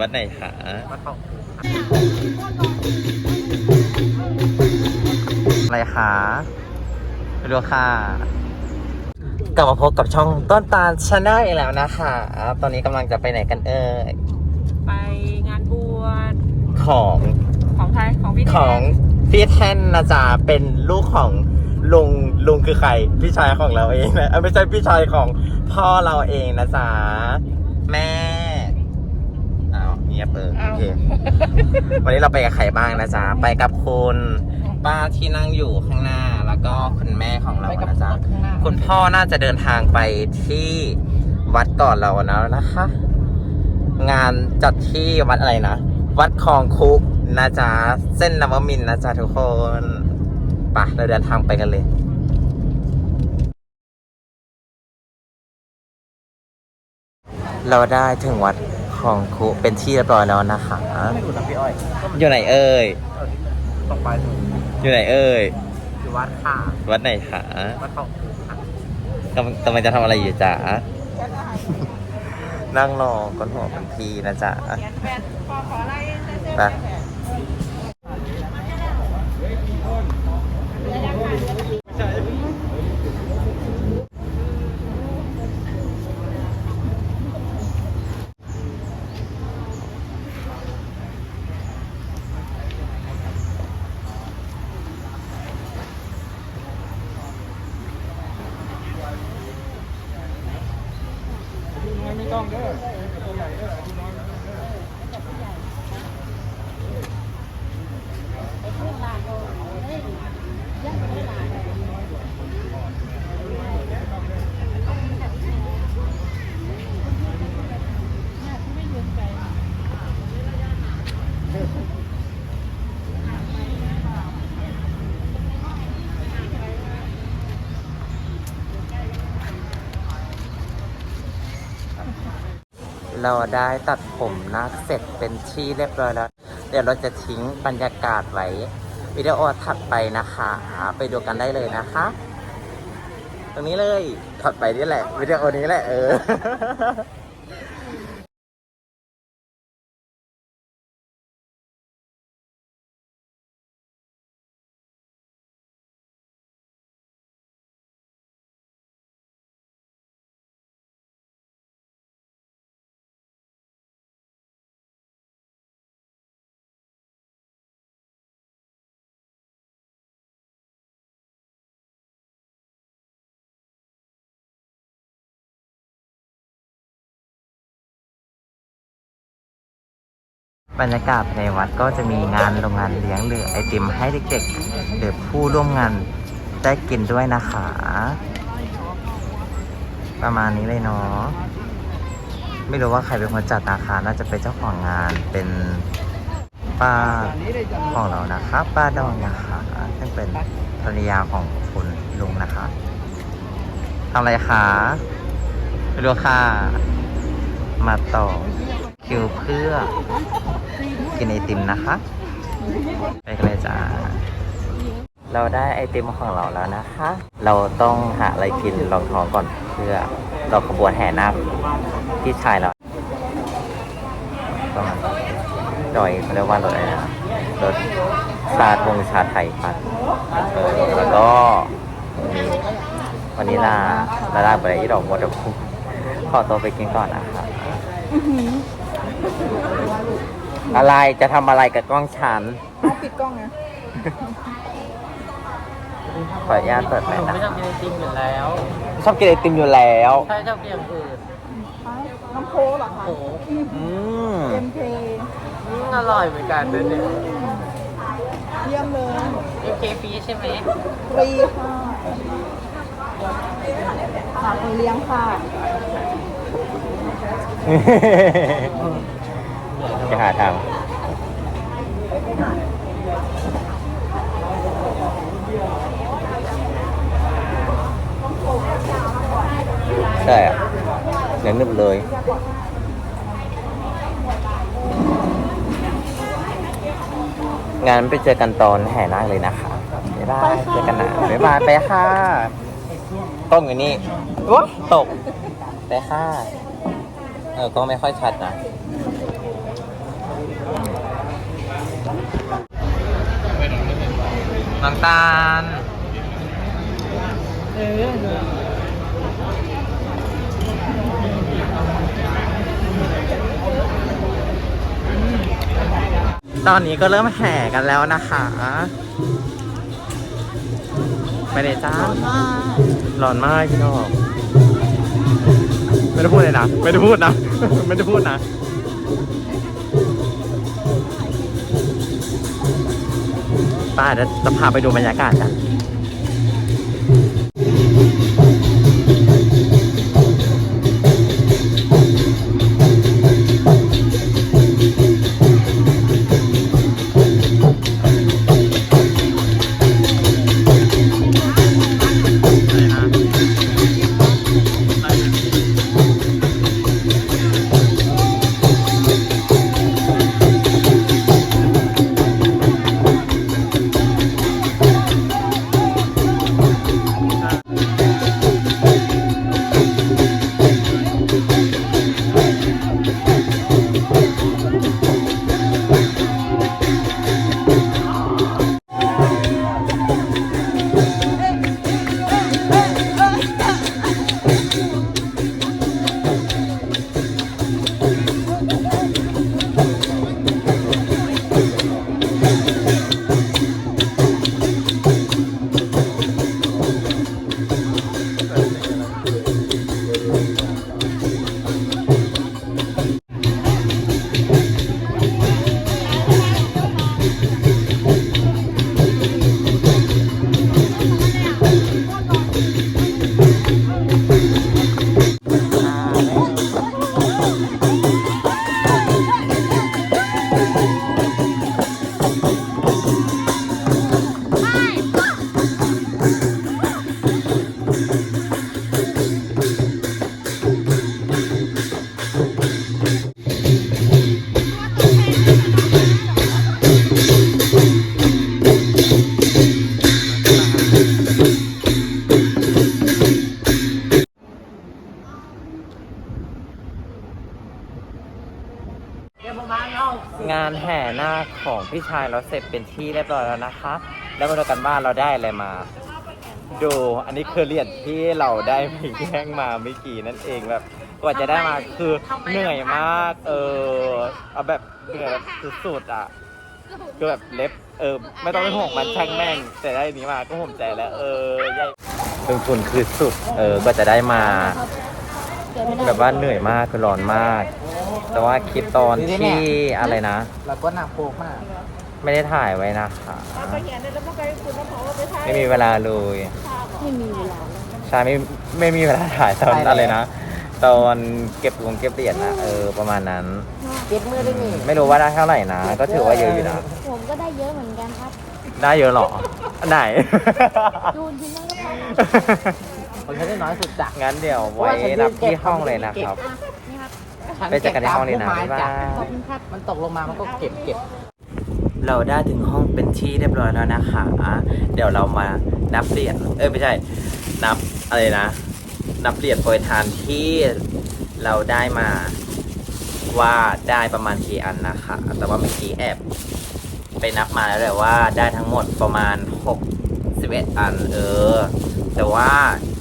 วัดไหนคะวัดทองอะไรคะไปดูค่ะ กลับมาพบกับช่องต้นตาลชาแนลอีกแล้วนะคะ ตอนนี้กำลังจะไปไหนกันเอ่ย ไปงานบวชของของใครของพี่ของพี่แท่นนะจ๊ะเป็นลูกของลุงลุงคือใคร พี่ชายของเราเองนะเอ้ยไม่ใช่พี่ชายของพ่อเราเองนะจ๊ะแม่อ้าวเงียบเออโอเค วันนี้เราไปกับใครบ้างนะจ๊ะ ไปกับคุณป้าที่นั่งอยู่ข้างหน้า แล้วก็คุณแม่ของเรานะจ๊ะ คุณพ่อน่าจะเดินทางไปที่วัดก่อนเราแล้วนะคะ งานจัดที่วัดอะไรนะ วัดคลองคุนะจ๊ะ เส้นนวมินทร์นะจ๊ะทุกคนไปะเราเดินทางไปกันเลยเราได้ถึงวัด คลองคุเป็นที่เรียบร้อยแล้วนะคะ ไม่รู้นะพี่อ้อยก็มันอยู่ไหนเอ่ย ตรงไปถึงอยู่ไหนเอ่ย อยู่วัดค่ะวัดไหนคะวัดทองค่ะกำลังกำลังจะทำอะไรอยู่จ๊ะ นั่งรอก้นหัวเป็นทีนะจ๊ะแฟนขอขอไล่ไปไม่ต้อ งเด้ เราได้ตัดผมนักเสร็จเป็นที่เรียบร้อยแล้ว เดี๋ยวเราจะทิ้งบรรยากาศไว้ วิดีโอถัดไปนะคะ ไปดูกันได้เลยนะคะ ตรงนี้เลยถัดไปนี่แหละ วิดีโอนี้แหละเออ บรรยากาศในวัดก็จะมีงานโรงงานเลี้ยงหรือไอติมให้เด็กๆหรือผู้ร่วมงานได้กินด้วยนะคะ ประมาณนี้เลยเนาะไม่รู้ว่าใครเป็นคนจัดนะคะน่าจะเป็นเจ้าของงานเป็นป้าของเรานะคะป้าดองนะคะซึ่งเป็นภรรยาของคุณลุงนะคะทำอะไรคะไม่รู้ค่ะ มาต่อคิวเพื่อ กินไอติมนะคะ ไปกันเลยจ้า เราได้ไอติมของเราแล้วนะคะ เราต้องหาอะไรกินรองท้องก่อนเพื่อเราขบวนแห่นาคพี่ชายเราประมาณดอยเขาเรียกว่ารถอะไรนะรถชาทงชาไทยปัดเออแล้วก็มีวันนี้ลาลาลาไปอีดอกมดคุขอตัวไปกินก่อนนะคะ อะไรจะทำอะไรกับกล้องฉันเอาปิดกล้องนะขออนุญาตเปิดไหมผมนะไม่ชอบกินไอติมอยู่แล้วชอบกินไอติมอยู่แล้ว ใช่ชอบกินอย่างอื่นน้ำโค้เหรอคะโอ้โหอืมเอ็มเคอืมอร่อยเหมือนกันด้วยเนี่ยเยี่ยมเลยเอเคฟีใช่ไหมฟรีค่ะฝากคนเลี้ยงค่ะ จะหาทางใช่อะเนื้อนึบเลยงานไปเจอกันตอนแห่นาคเลยนะคะ บ๊ายบาย เจอกันนะบ๊ายบาย ไปค่ะกล้องอยู่นี่ว้าตก ไปค่ะ เออกล้องไม่ค่อยชัดนะ น้องตาลเออตอนนี้ก็เริ่มแห่กันแล้วนะคะไปเลยจ้าร้อนมากพี่น้องไม่ได้พูดเลยนะ ไม่ได้พูดนะ ไม่ได้พูดนะ ป้าเดี๋ยวจะพาไปดูบรรยากาศกัน พี่ชายเราเสร็จเป็นที่เรียบร้อยแล้วนะคะ แล้วมาดูกันว่าเราได้อะไรมา ดูอันนี้คือเหรียญที่เราได้ไปแย่งมาเมื่อกี้นั่นเองแบบกว่าจะได้มาคือเหนื่อยมาก เออเอาแบบเหนื่อยแบบสุดๆอะคือแบบเล็บเออไม่ต้องเป็นห่วงมันช่างแม่งแต่ได้นนี้มาก็ห่มใจแล้ว เออใหญ่ลงทุนคือสุดเออก็จะได้มา แบบว่าเหนื่อยมากคือร้อนมาก แต่ว่าคลิปตอนที่อะไรนะ แล้วก็หนักโปกมาก ไม่ได้ถ่ายไว้นะคะไม่มีเวลาเลยไม่มีเวลาใช่ไม่ไม่มีเวลาถ่ายตอนอะไรนะ ตอนเก็บลงเก็บเหรียญนะเออประมาณนั้นเก็บมือได้นี่ไม่รู้ว่าได้เท่าไหร่นะ ก็ถือว่าเยอะอยู่นะผมก็ได้เยอะเหมือนกันครับ ได้เยอะเหรออันไหนดูนที่นั่นก็พอผมจะได้น้อยสุดจ้ะงั้นเดี๋ยวไว้รับที่ห้องเลยนะครับนี่ครับ ไปเจอกันในห้องนี้นะฉัเก็บตามบ๊ายบายพุ่มไม้จ้ะขอบคุณครับมันตกลงมามันก็เก็บเก็บ เราได้ถึงห้องเป็นที่เรียบร้อยแล้วนะคะเดี๋ยวเรามานับเหรียญ เอ้ยไม่ใช่ นับอะไรนะ นับเหรียญโปรยทานที่เราได้มาว่าได้ประมาณกี่อันนะคะ แต่ว่าเมื่อกี้แอบไปนับมาแล้วแหละว่าได้ทั้งหมดประมาณ6 11อันเออ แต่ว่า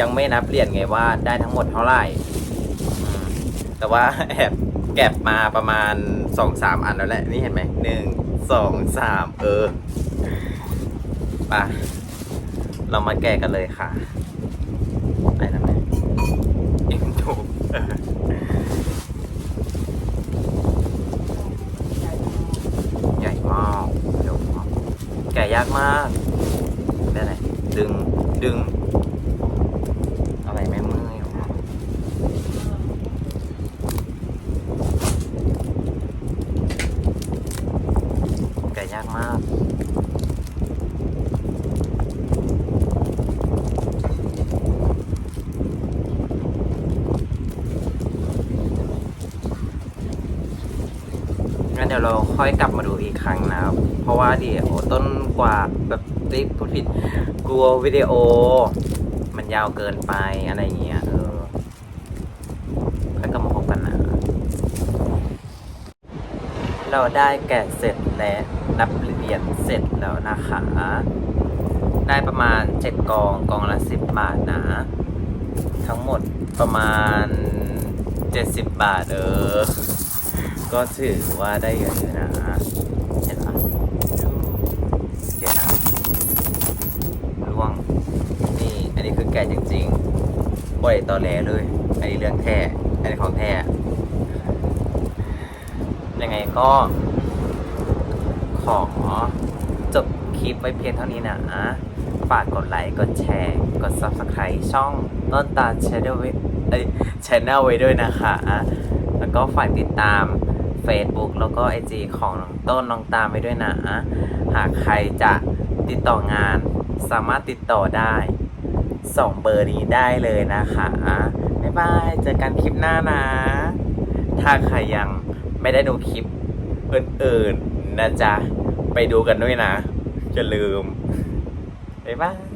ยังไม่นับเหรียญไงว่าได้ทั้งหมดเท่าไหร่อืม แต่ว่าแอบแก็บมาประมาณสองสามอันแล้วแหละ นี่เห็นไหมหนึ่งสองสามเออไปเรามาแกะกันเลยค่ะไปนะแม่เอ็มถูกใหญ่มากเดี๋ยวแกะยากมากได้ไหนดึงดึง อะไรแม่มืออยู่แกะยากมาก งั้นเดี๋ยวเราค่อยกลับมาดูอีกครั้งนะครับ เพราะว่าเดี๋ยวต้นกว่าแบบรีบพูดผิดกลัววิดีโอ มันยาวเกินไปอะไรอย่างเงี้ยเออค่อยกลับมาพบกันนะ เราได้แกะเสร็จและนับเหรียญเสร็จแล้วนะคะได้ประมาณ 7 กองกองละ 10 บาทนะ ทั้งหมดประมาณ 70 บาทเออ ก็ถือว่าได้เยอะอยู่นะเห็นปะเดี๋ยวนะร่วง นี่อันนี้คือแก่จริงๆบ่อยตอแหลเลย อันนี้เรื่องแท้อันนี้ของแท้ยังไงก็ ขอจบคลิปไว้เพียงเท่านี้นะฝากกดไลค์ กดแชร์ กด Subscribe ช่องต้นตาล Channel ไว้เอ้ย Channel ไว้ด้วยนะคะ แล้วก็ฝากติดตาม Facebook แล้วก็ IG ของน้องต้นน้องตามไว้ด้วยนะ หากใครจะติดต่องานสามารถติดต่อได้สองเบอร์นี้ได้เลยนะคะบ๊ายบายเจอกันคลิปหน้านะ ถ้าใครยังไม่ได้ดูคลิปอื่นๆนะจ๊ะ ไปดูกันด้วยนะอย่าลืมบ๊ายบาย